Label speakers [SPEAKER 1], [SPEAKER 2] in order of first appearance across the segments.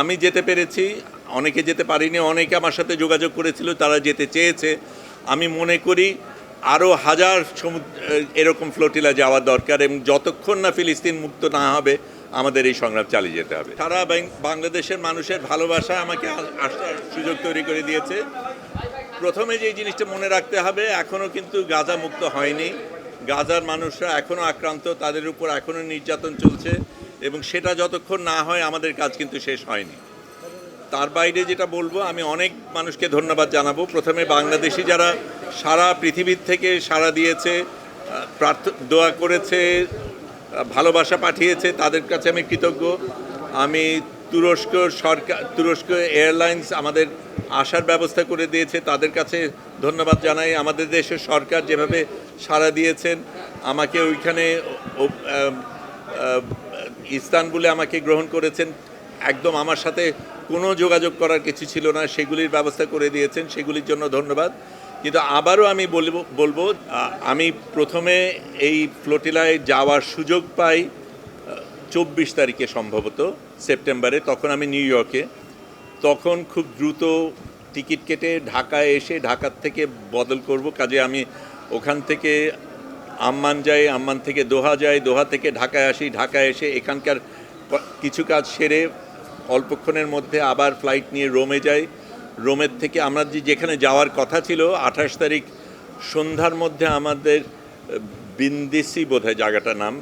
[SPEAKER 1] আমি যেতে পেরেছি, অনেকে যেতে পারিনি, অনেকে আমার সাথে যোগাযোগ করেছিল, তারা যেতে চেয়েছে। আমি মনে করি আরও হাজার সমুদ্র, এরকম ফ্লোটিলা যাওয়া দরকার এবং যতক্ষণ না ফিলিস্তিন মুক্ত না হবে, আমাদের এই সংগ্রাম চালিয়ে যেতে হবে। সারা বাংলাদেশের মানুষের ভালোবাসা আমাকে আসার সুযোগ তৈরি করে দিয়েছে। প্রথমে যে জিনিসটা মনে রাখতে হবে এখনও কিন্তু গাজা মুক্ত হয়নি। গাজার মানুষরা এখনও আক্রান্ত, তাদের উপর এখনও নির্যাতন চলছে। এবং সেটা যতক্ষণ না হয় আমাদের কাজ কিন্তু শেষ হয়নি। তার বাইরে যেটা বলব, আমি অনেক মানুষকে ধন্যবাদ জানাব। প্রথমে বাংলাদেশি যারা সারা পৃথিবীর থেকে সাড়া দিয়েছে, প্রার্থ, দোয়া করেছে, ভালোবাসা পাঠিয়েছে, তাদের কাছে আমি কৃতজ্ঞ। আমি তুরস্ক সরকার, তুরস্ক এয়ারলাইন্স আমাদের আসার ব্যবস্থা করে দিয়েছে, তাদের কাছে ধন্যবাদ জানাই। আমাদের দেশের সরকার যেভাবে সাড়া দিয়েছেন, আমাকে ওইখানে ইস্তানবুলে আমাকে গ্রহণ করেছেন। একদম আমার সাথে কোনো যোগাযোগ করার কিছু ছিল না। সেগুলির ব্যবস্থা করে দিয়েছেন। সেগুলির জন্য ধন্যবাদ। কিন্তু আবারও আমি বলব বলব আমি প্রথমে এই ফ্লোটিলায় যাওয়ার সুযোগ পাই চব্বিশ তারিখে সম্ভবত, সেপ্টেম্বরে, তখন আমি নিউ ইয়র্কে। তখন খুব দ্রুত টিকিট কেটে ঢাকায় এসে ঢাকার থেকে বদল করব। কাজে আমি ওখান থেকে আম্মান যাই আম্মান থেকে দোহা যাই দোহা থেকে ঢাকায় আসি, ঢাকায় এসে এখানকার কিছু কাজ সেরে অল্পক্ষণের মধ্যে আবার ফ্লাইট নিয়ে রোমে যাই। রোমের থেকে আমরা যে, যেখানে যাওয়ার কথা ছিল, আঠাশ তারিখ সন্ধ্যার মধ্যে আমাদের বিন্দিসি বোধহয় জায়গাটার নাম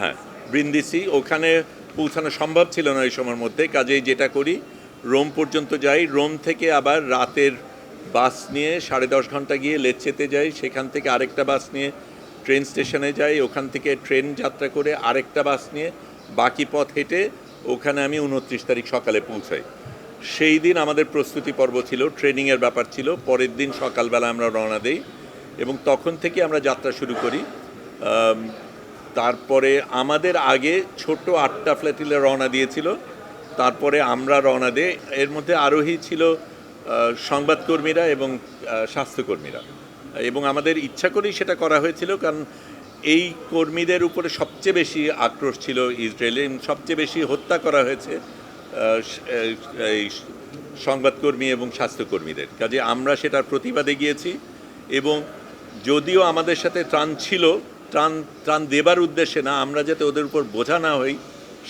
[SPEAKER 1] হ্যাঁ বৃন্দিসি, ওখানে পৌঁছানো সম্ভব ছিল না এই সময়ের মধ্যে, কাজেই যেটা করি, রোম পর্যন্ত যাই। রোম থেকে আবার রাতের বাস নিয়ে সাড়ে দশ ঘণ্টা গিয়ে লেচ্ছেতে যাই। সেখান থেকে আরেকটা বাস নিয়ে ট্রেন স্টেশনে যাই, ওখান থেকে ট্রেন যাত্রা করে আরেকটা বাস নিয়ে বাকি পথ হেঁটে ওখানে আমি উনত্রিশ তারিখ সকালে পৌঁছাই। সেই দিন আমাদের প্রস্তুতি পর্ব ছিল, ট্রেনিংয়ের ব্যাপার ছিল। পরের দিন সকালবেলা আমরা রওনা দেই এবং তখন থেকে আমরা যাত্রা শুরু করি। তারপরে আমাদের আগে ছোট আটটা ফ্ল্যাটিলে রওনা দিয়েছিল। তারপরে আমরা রওনা দিই। এর মধ্যে আরোহী ছিল সংবাদকর্মীরা এবং স্বাস্থ্যকর্মীরা। এবং আমাদের ইচ্ছা করেই সেটা করা হয়েছিল, কারণ এই কর্মীদের উপরে সবচেয়ে বেশি আক্রোশ ছিল ইসরায়েলে সবচেয়ে বেশি হত্যা করা হয়েছে এই সংবাদকর্মী এবং স্বাস্থ্যকর্মীদের। কাজে আমরা সেটার প্রতিবাদে গিয়েছি, এবং যদিও আমাদের সাথে ত্রাণ ছিল, ত্রাণ ত্রাণ দেবার উদ্দেশ্যে না, আমরা যাতে ওদের উপর বোঝা না হই,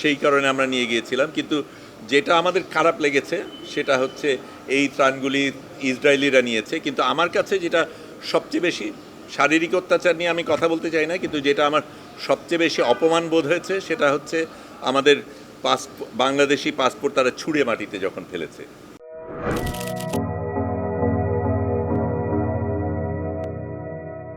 [SPEAKER 1] সেই কারণে আমরা নিয়ে গিয়েছিলাম, কিন্তু যেটা আমাদের খারাপ লেগেছে, সেটা হচ্ছে এই ত্রাণগুলি ইসরায়েলিরা নিয়েছে, কিন্তু আমার কাছে যেটা সবচেয়ে বেশি শারীরিক অত্যাচার নিয়ে আমি কথা বলতে চাই না, কিন্তু যেটা আমার সবচেয়ে বেশি অপমান বোধ হয়েছে সেটা হচ্ছে আমাদের পাসপোর্ট বাংলাদেশি পাসপোর্ট তারা ছুঁড়ে মাটিতে যখন ফেলেছে।